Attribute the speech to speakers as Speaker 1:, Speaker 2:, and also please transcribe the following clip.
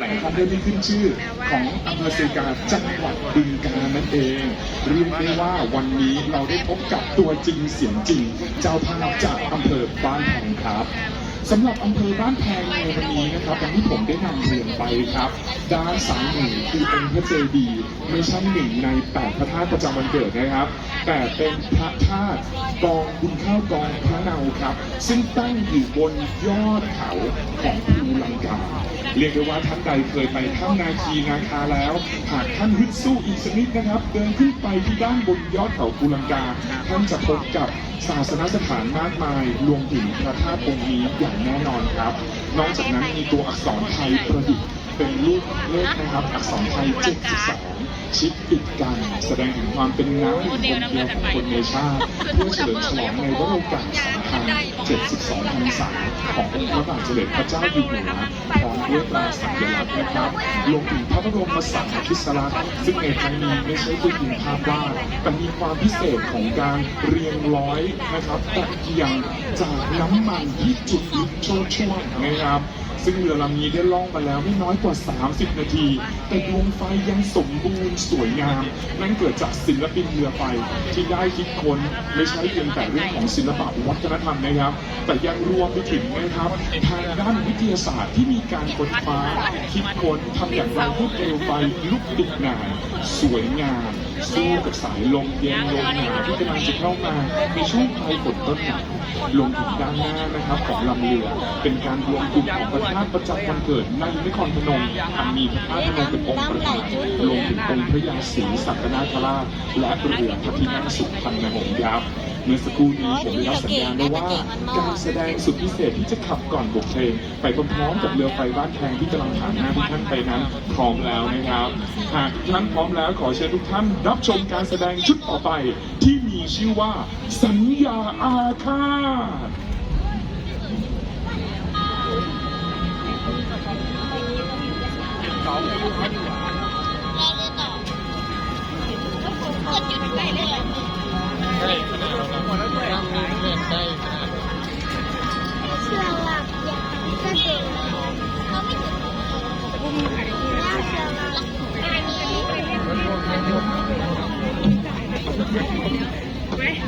Speaker 1: แหล่งท่องเที่ยวที่ขึ้นชื่อของอำเภอเซกาจังหวัดบึงกาฬนั่นเองเรียกได้ว่าวันนี้เราได้พบกับตัวจริงเสียงจริง เจ้าภาพจากอำเภอบ้านแพงครับสำหรับอำเภอบ้านแพงในวันนี้นะครับอย่างที่ผมได้นำเรียนไปครับ ด้านซ้ายมือคือองค์พระเจดีย์ไม่ใช่หนึ่งในแปดพระธาตุประจำวันเกิดนะครับ แต่เป็นพระธาตุกองบุญข้าวกองพระเนาครับ ซึ่งตั้งอยู่บนยอดเขาของภูลัง เรียกได้ว่าท่านใดเคยไปถ้ำนาคีนาคาแล้ว หากท่านฮึดสู้อีกสักนิดนะครับ เดินขึ้นไปที่ด้านบนยอดเขาภูลังกา ท่านจะพบกับศาสนสถานมากมายรวมถึงพระธาตุองค์นี้อย่างแน่นอนครับ นอกจากนั้นมีตัวอักษรไทยประดิษฐ์ เป็นรูปเลขนะครับอักษรไทย72ชิดติดกัน แสดงถึงความเป็นน้ำหนึ่งคนเดียวของคนในชาติเพื่อเฉลิมฉลองในวโรกาสสำคัญ72พรรษาขององค์พระบาทสมเด็จพระเจ้าอยู่หัวพร้อมด้วยตราสัญลักษณ์นะครับรวมถึงพระบรมสารีริสลักษณ์ซึ่งในครั้งนี้ไม่ใช่เพียงภาพวาดแต่มีความพิเศษของการเรียงร้อยนะครับตะเกียงจากน้ำมันที่จุดยุบโชดช่วงนะครับ ซึ่งเรือลำนี้ได้ล่องมาแล้วไม่น้อยกว่า 30 นาที แต่ดวงไฟยังสมบูรณ์สวยงาม นั่นเกิดจากศิลปินเรือไฟที่ได้คิดค้นไม่ใช่เพียงแต่เรื่องของศิลปะวัฒนธรรมนะครับ แต่ยังรวมไปถึงนะครับทางด้านวิทยาศาสตร์ที่มีการค้นคว้าคิดค้นทำอย่างไรให้เปลวไฟลุกติดนานสวยงาม สู้กับสายลมเย็นลมหนาวที่กำลังจะเข้ามาในช่วงปลายฝนต้นหนาวรวมถึงด้านหน้านะครับของลำเรือเป็นการรวมกลุ่มของพระธาตุประจำวันเกิดในนครพนมอันมีพระธาตุพนมเป็นองค์ประธานรวมถึงองค์พระยาศรีสัตนาคราชและเรือพระที่นั่งสุพรรณหงส์ยักษ์เมื่อสักครู่นี้ผมได้รับสัญญาณแล้วว่าการแสดงสุดพิเศษที่จะขับก่อนบทเพลงไปพร้อมๆกับเรือไฟบ้านแพงที่กำลังผ่านหน้าทุกท่านไปนั้นพร้อมแล้วนะครับ หากทุกท่านพร้อมแล้วขอเชิญทุกท่านรับชมการแสดงชุดต่อไป ที่มีชื่อว่าสัญญาอาฆาต
Speaker 2: 喂。